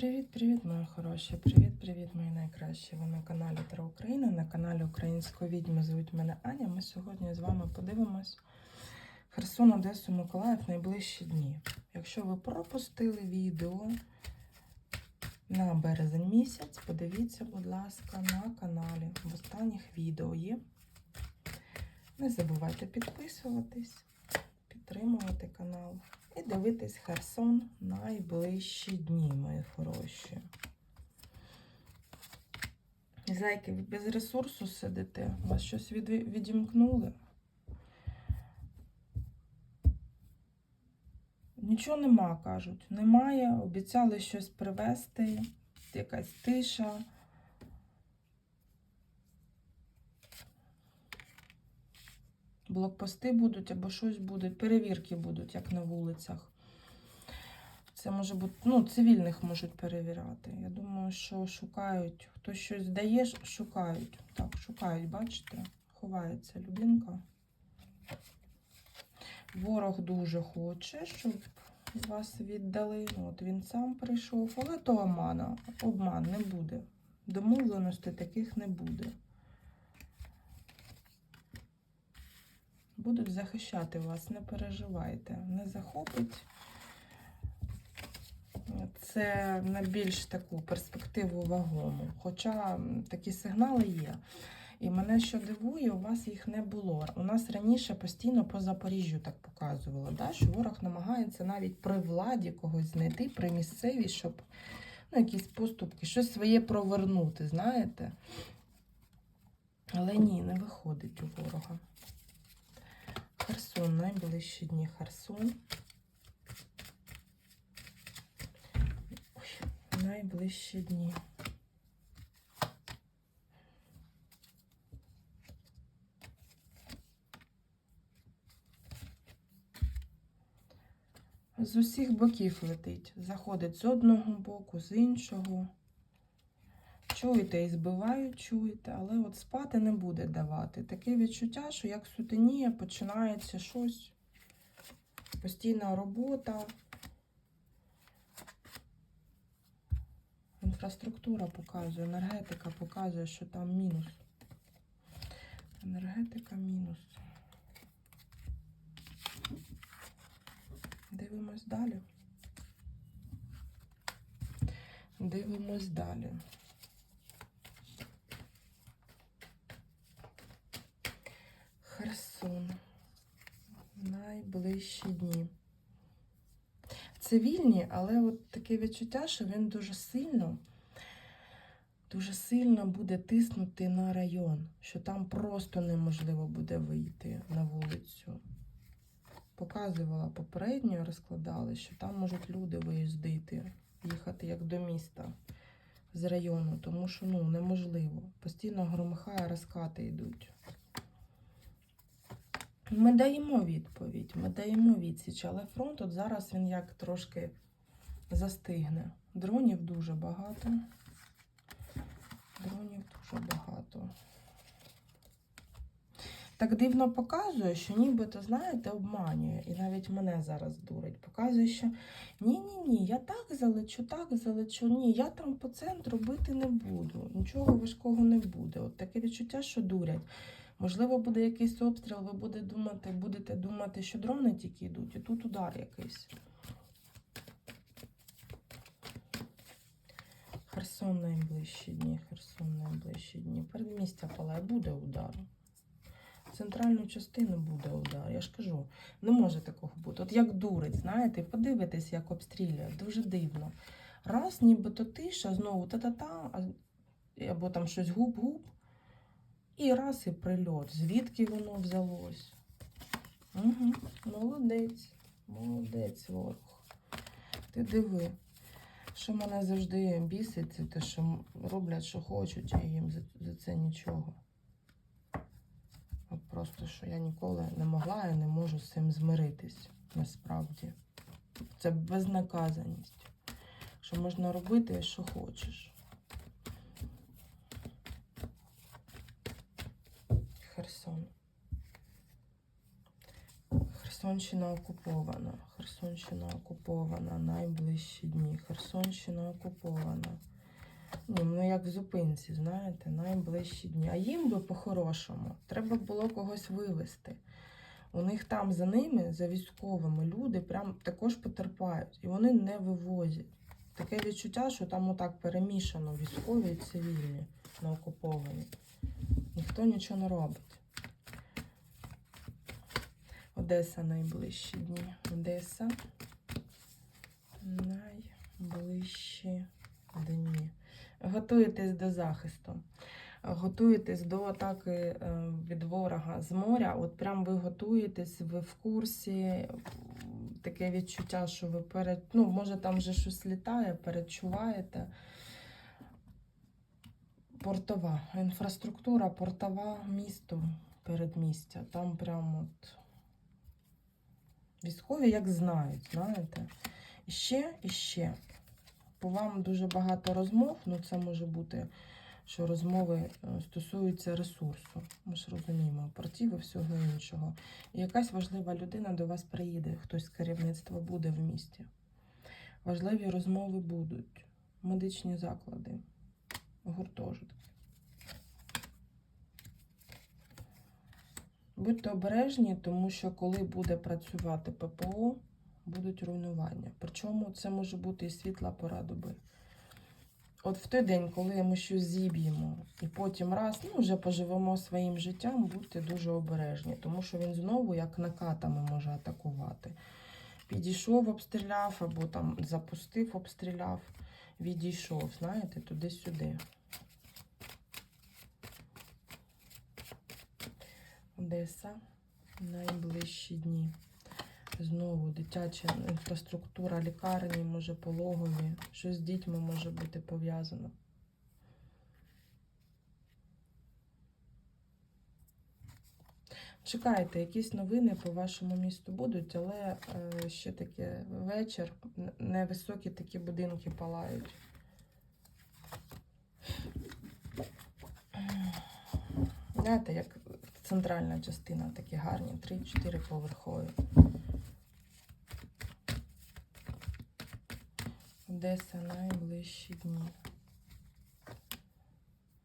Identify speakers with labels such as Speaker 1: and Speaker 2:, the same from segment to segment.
Speaker 1: Привіт-привіт, мої хороші! Привіт-привіт, мої найкращі! Ви на каналі Тара Україна, на каналі Української відьми. Звуть мене Аня. Ми сьогодні з вами подивимось Херсон, Одесу, Миколаїв найближчі дні. Якщо ви пропустили відео на березень місяць, подивіться, будь ласка, на каналі. В останніх відео є. Не забувайте підписуватись, підтримувати канал. І дивитись Херсон найближчі дні, мої хороші. Зайки, ви без ресурсу сидите? Вас щось від... відімкнули? Нічого нема, кажуть. Немає. Обіцяли щось привезти, якась тиша. Блокпости будуть або щось буде, перевірки будуть, як на вулицях. Це може бути, ну, цивільних можуть перевіряти. Я думаю, що шукають, хтось щось дає, шукають. Так, шукають, бачите? Ховається людинка. Ворог дуже хоче, щоб вас віддали. От він сам прийшов, але то омана. Обман не буде. Домовленостей таких не буде. Будуть захищати вас, не переживайте, не захопить. Це на більш таку перспективу вагому. Хоча такі сигнали є. І мене що дивує, у вас їх не було. У нас раніше постійно по Запоріжжю так показувало, да? що ворог намагається навіть при владі когось знайти, при місцевій, щоб ну, якісь поступки, щось своє провернути, знаєте? Але ні, не виходить у ворога. Херсон, найближчі дні Херсон. Ой, найближчі дні. З усіх боків летить. Заходить з одного боку, з іншого. Чуєте і збивають, чуєте, але от спати не буде давати. Таке відчуття, що як сутеніє, починається щось. Постійна робота. Інфраструктура показує, енергетика показує, що там мінус. Енергетика мінус. Дивимось далі. Дивимось далі. Херсон. Найближчі дні. Цивільні, але от таке відчуття, що він дуже сильно, дуже сильно буде тиснути на район, що там просто неможливо буде вийти на вулицю. Показувала попередньо, розкладали, що там можуть люди виїздити, їхати як до міста з району, тому що ну, неможливо. Постійно громихає, розкати йдуть. Ми даємо відповідь, ми даємо відсіч, але фронт от зараз він як трошки застигне. Дронів дуже багато. Дронів дуже багато. Так дивно показує, що нібито, знаєте, обманює. І навіть мене зараз дурить. Показує, що ні-ні ні, я так залечу, так залечу. Ні, я там по центру бити не буду. Нічого важкого не буде. От таке відчуття, що дурять. Можливо, буде якийсь обстріл, ви будете думати, будете думати, що дрони тільки йдуть, і тут удар якийсь. Херсон найближчі дні, Херсон найближчі дні. Передмістя палає, буде удар. Центральну частину буде удар. Я ж кажу, не може такого бути. От як дурець, знаєте, подивитесь, як обстрілює. Дуже дивно. Раз, нібито тиша, знову та-та-та, або там щось губ-губ. І раз і прильот. Звідки воно взялось? Угу. Молодець, молодець ворог. Ти диви. Що мене завжди бісить, це те, що роблять, що хочуть, і їм за, це нічого. От просто, що я ніколи не могла і не можу з цим змиритись, насправді. Це безнаказаність. Що можна робити, що хочеш. Херсон. Херсон Херсонщина окупована. Херсонщина окупована. Найближчі дні. Херсонщина окупована. Ні, ну як в зупинці, знаєте, найближчі дні. А їм би по-хорошому. Треба було когось вивезти. У них там за ними, за військовими, люди прям також потерпають. І вони не вивозять. Таке відчуття, що там отак перемішано військові і цивільні на окуповані. Ніхто нічого не робить. Одеса найближчі дні. Одеса. Найближчі дні. Готуєтесь до захисту. Готуєтесь до атаки е, від ворога з моря. От прям ви готуєтесь, ви в курсі. Таке відчуття, що ви перед. Ну, може, там вже щось літає, передчуваєте. Портова. Інфраструктура, портова, місто, передмістя. Там прям от військові як знають, знаєте. І ще, і ще. По вам дуже багато розмов, ну це може бути, що розмови е, стосуються ресурсу. Ми ж розуміємо, партів і всього іншого. І якась важлива людина до вас приїде, хтось з керівництва буде в місті. Важливі розмови будуть. Медичні заклади, гуртожитки. Будьте обережні, тому що коли буде працювати ППО, будуть руйнування. Причому це може бути і світла пора доби. От в той день, коли ми щось зіб'ємо, і потім раз, ну вже поживемо своїм життям, будьте дуже обережні, тому що він знову як накатами може атакувати. Підійшов, обстріляв, або там запустив, обстріляв, відійшов, знаєте, туди-сюди. Одеса, найближчі дні. Знову дитяча інфраструктура, лікарні, може пологові, що з дітьми може бути пов'язано. Чекайте, якісь новини по вашому місту будуть, але е, ще таке вечір, невисокі такі будинки палають. Знаєте, як центральна частина, такі гарні, 3-4 поверхові. Одеса найближчі дні.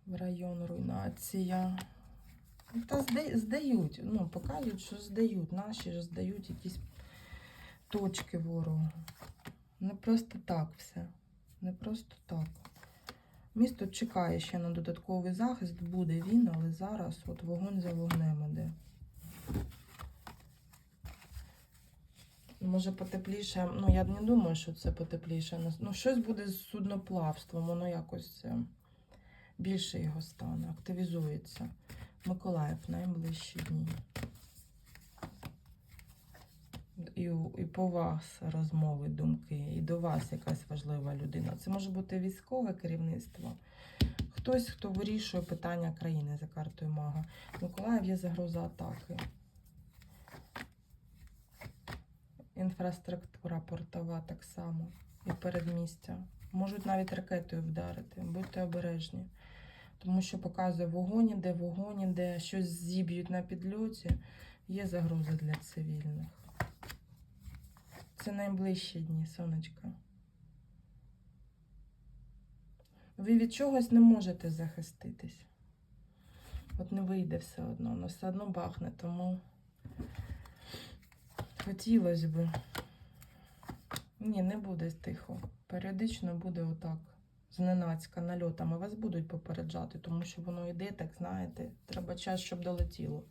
Speaker 1: В район руйнація. Та здають, ну, показують, що здають. Наші ж здають якісь точки ворогу. Не просто так все. Не просто так. Місто чекає ще на додатковий захист, буде він, але зараз от вогонь за вогнем іде. Може потепліше, ну я не думаю, що це потепліше. Ну, щось буде з судноплавством, воно якось е, більше його стане, активізується. Миколаїв найближчі дні. І, і по вас розмови, думки, і до вас якась важлива людина. Це може бути військове керівництво. Хтось, хто вирішує питання країни за картою мага. Миколаїв є загроза атаки. Інфраструктура портова так само. І передмістя. Можуть навіть ракетою вдарити. Будьте обережні. Тому що показує вогонь іде, вогонь іде, щось зіб'ють на підльоті. Є загроза для цивільних. Це найближчі дні, сонечка. Ви від чогось не можете захиститись. От не вийде все одно, воно все одно бахне, тому хотілося б. Ні, не буде тихо. Періодично буде отак. Зненацька нальотами вас будуть попереджати, тому що воно йде, так знаєте, треба час, щоб долетіло.